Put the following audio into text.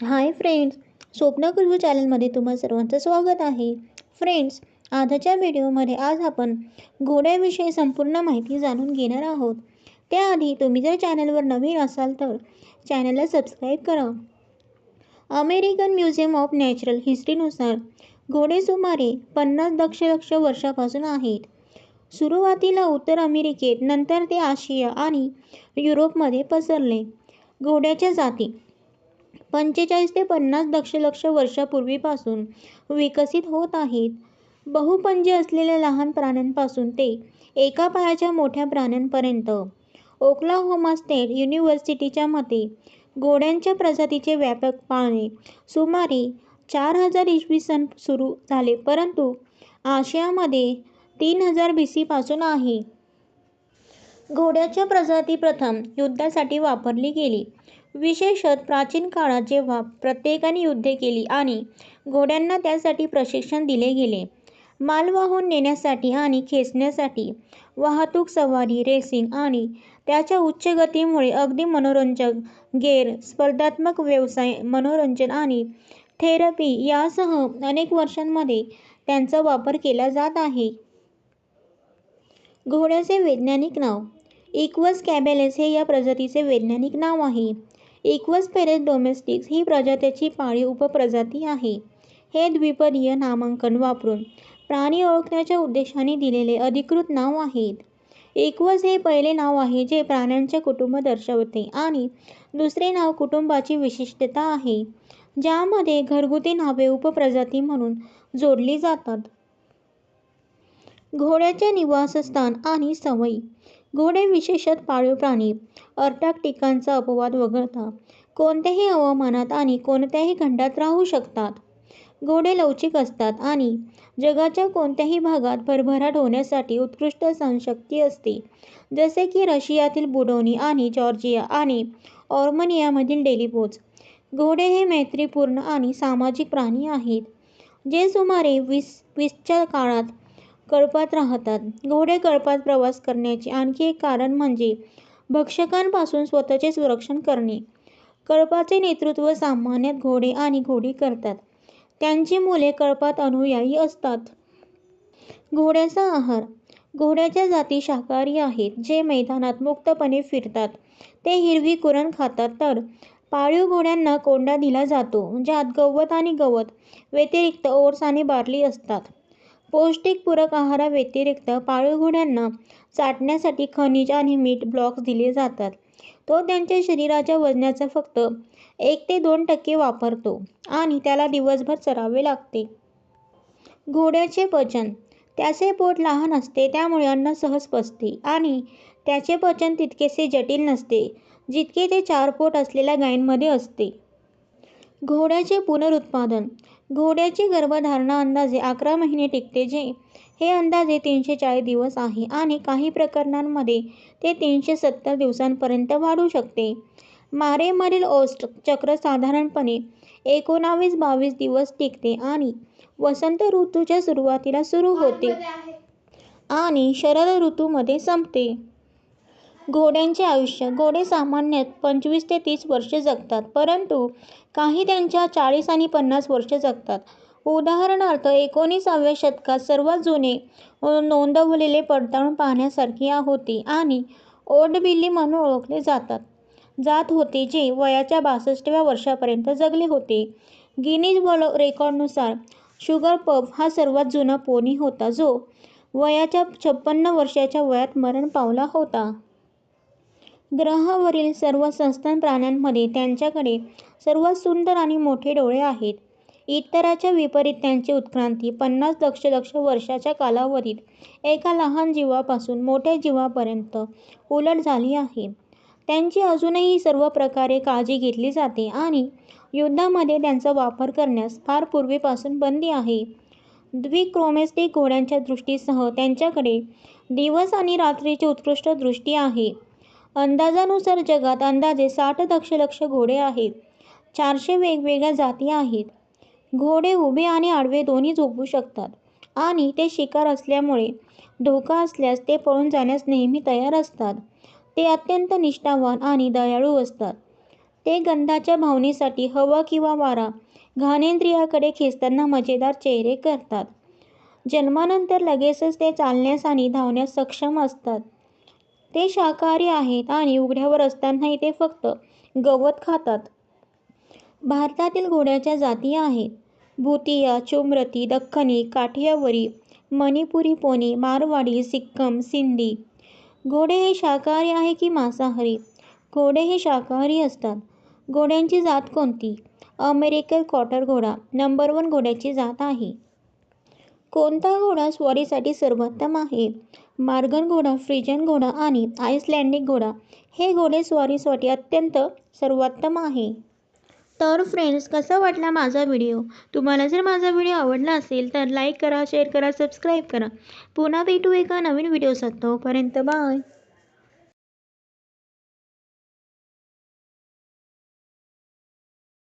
Hi friends स्वप्न कुलू चॅनलमध्ये तुम्हा सर्वांचं स्वागत आहे. फ्रेंड्स आजच्या व्हिडिओमध्ये आज आपण घोड्याविषयी संपूर्ण माहिती जाणून घेणार आहोत. त्याआधी तुम्ही जर चॅनलवर नवीन असाल तर चॅनलला सबस्क्राईब करा. अमेरिकन म्युझियम ऑफ नॅचरल हिस्ट्रीनुसार घोडे सुमारे पन्नास दशलक्ष वर्षापासून आहेत. सुरुवातीला उत्तर अमेरिकेत नंतर ते आशिया आणि युरोपमध्ये पसरले. घोड्याच्या जाती पंचेचाळीस ते पन्नास दशलक्ष वर्षापूर्वीपासून विकसित होत आहेत. बहुपंजी असलेल्या लहान प्राण्यांपासून ते एका पायाच्या मोठ्या प्राण्यांपर्यंत. ओक्लाहोमा स्टेट युनिव्हर्सिटीच्या मते घोड्यांच्या प्रजातीचे व्यापक पाळणे सुमारे चार हजार इसवी सन सुरू झाले परंतु आशियामध्ये तीन हजार बी सीपासून आहे. घोड्याच्या प्रजाती प्रथम युद्धासाठी वापरली गेली. विशेषत प्राचीन काळात जेव्हा प्रत्येकाने युद्धे केली आणि घोड्यांना त्यासाठी प्रशिक्षण दिले गेले माल वाहून नेण्यासाठी आणि खेचण्यासाठी वाहतूक सवारी रेसिंग आणि त्याच्या उच्च गतीमुळे अगदी मनोरंजक गेर स्पर्धात्मक व्यवसाय मनोरंजन आणि थेरपी यासह अनेक वर्षांमध्ये त्यांचा वापर केला जात आहे. घोड्याचे वैज्ञानिक नाव इक्वस कॅबेलेस हे या प्रजातीचे वैज्ञानिक नाव आहे. इक्वस पेरेस डोमेस्टिक्स ही प्रजातीची पाळीव उपप्रजाती आहे. हे द्विपदीय नामांकन वापरून प्राणी ओळखण्याच्या उद्देशाने दिलेले अधिकृत नाव आहेत. इक्वस हे पहिले नाव आहे जे प्राण्यांचे कुटुंब दर्शवते आणि दुसरे नाव कुटुंबाची विशिष्टता आहे ज्यामध्ये घरगुती नावे उपप्रजाती म्हणून जोडली जातात. घोड्याचे निवासस्थान आणि सवयी घोडे विशेषत पाळीव प्राणी अर्टाक्टिकांचा अपवाद वगळता कोणत्याही हवामानात आणि कोणत्याही खंडात राहू शकतात. घोडे लवचिक असतात आणि जगाच्या कोणत्याही भागात भरभराट होण्यासाठी उत्कृष्ट सहनशक्ती असते. जसे की रशियातील बुडोनी आणि जॉर्जिया आणि ऑर्मनियामधील डेलिपोज. घोडे हे मैत्रीपूर्ण आणि सामाजिक प्राणी आहेत जे सुमारे वीस वीसच्या काळात कळपात राहतात. घोडे कळपात प्रवास करण्याचे आणखी एक कारण म्हणजे भक्षकांपासून स्वतःचे संरक्षण करणे. कळपाचे नेतृत्व सामान्यतः घोडे आणि घोडी करतात. त्यांची मुले कळपात अनुयायी असतात. घोड्याचा आहार. घोड्याच्या जाती शाकाहारी आहेत जे मैदानात मुक्तपणे फिरतात. ते हिरवी कुरण खातात तर पाळीव घोड्यांना कोंडा दिला जातो ज्यात गवत आणि गवत व्यतिरिक्त ओट्स आणि बार्ली असतात. पौष्टिक पूरक आहाराव्यतिरिक्त पाळीव घोड्यांना चाटण्यासाठी खनिज आणि मीठ ब्लॉक्स दिले जातात. तो त्यांच्या शरीराच्या वजनाचा फक्त एक ते दोन टक्के वापरतो आणि त्याला दिवसभर चरावे लागते. घोड्याचे पचन. त्याचे पोट लहान असते त्यामुळे अन्न सहज पचते आणि त्याचे पचन तितकेसे जटिल नसते जितके ते चार पोट असलेल्या गायींमध्ये असते. घोड्याचे पुनरुत्पादन. घोड्याची गर्भधारणा अंदाजे अकरा महिने टिकते जे हे अंदाजे तीनशे चाळीस दिवस आहे आणि काही प्रकरणांमध्ये ते तीनशे सत्तर दिवसांपर्यंत वाढू शकते. मारेमरील ओस्ट चक्र साधारणपणे एकोणावीस बावीस दिवस टिकते आणि वसंत ऋतूच्या सुरुवातीला सुरू होते. आणि शरद ऋतूमध्ये संपते. घोड्यांचे आयुष्य. घोडे सामान्यतः पंचवीस ते तीस वर्षे जगतात परंतु काही त्यांच्या चाळीस आणि पन्नास वर्षे जगतात. उदाहरणार्थ एकोणीसाव्या शतकात सर्वात जुने नोंदवलेले पडताळून पाहण्यासारखी होती आणि ओल्ड बिल्ली म्हणून ओळखले जातात. जात होते जे वयाच्या बासष्टव्या वर्षापर्यंत जगले होते. गिनीज वर्ल्ड रेकॉर्डनुसार शुगर पफ हा सर्वात जुना पोनी होता जो वयाच्या छप्पन्न वर्षाच्या वयात मरण पावला होता. ग्रहावरील सर्व सस्तन प्राण्यांमध्ये त्यांच्याकडे सर्वात सुंदर आणि मोठे डोळे आहेत. इतरांच्या विपरीत त्यांची उत्क्रांती पन्नास दशलक्ष वर्षाच्या कालावधीत एका लहान जीवापासून मोठ्या जीवापर्यंत उलट झाली आहे. त्यांची अजूनही सर्व प्रकारे काळजी घेतली जाते आणि युद्धामध्ये त्यांचा वापर करण्यास फार पूर्वीपासून बंदी आहे. द्विक्रोमेस्टिक घोड्यांच्या दृष्टीसह त्यांच्याकडे दिवस आणि रात्रीची उत्कृष्ट दृष्टी आहे. अंदाजानुसार जगात अंदाजे साठ दशलक्ष घोडे आहेत चारशे वेगवेगळ्या जाती आहेत घोडे उभे आणि आडवे दोन्ही झोपू शकतात आणि ते शिकार असल्यामुळे धोका असल्यास ते पळून जाण्यास नेहमी तयार असतात ते अत्यंत निष्ठावान आणि दयाळू असतात ते गंधाच्या भावनेसाठी हवा किंवा वारा घाणेंद्रियाकडे खेचताना मजेदार चेहरे करतात. जन्मानंतर लगेचच ते चालण्यास आणि धावण्यास सक्षम असतात. ते शाकाहारी आहेत आणि उघड्यावर असतानाही ते फक्त गवत खातात. भारतातील घोड्याच्या जाती आहेत. भुतिया चुमरती, दख्खनी, काठियावाडी, मणिपुरी पोनी, मारवाडी, सिक्कम, सिंधी. घोडे हे शाकाहारी आहे की मांसाहारी? घोडे हे शाकाहारी असतात. घोड्यांची जात कोणती? अमेरिकन क्वार्टर घोडा नंबर वन घोड्याची जात आहे. कोणता घोडा स्वारीसाठी सर्वोत्तम आहे? मार्गन घोडा, फ्रिजन घोडा आणि आइसलँडिक घोडा हे घोडे स्वारीसाठी अत्यंत सर्वोत्तम आहे. तर फ्रेंड्स कसा वाटला माझा व्हिडिओ? तुम्हाला जर माझा व्हिडिओ आवडला असेल तर लाईक करा, शेअर करा, सबस्क्राईब करा. पुन्हा भेटू एका नवीन व्हिडिओसह तोपर्यंत बाय.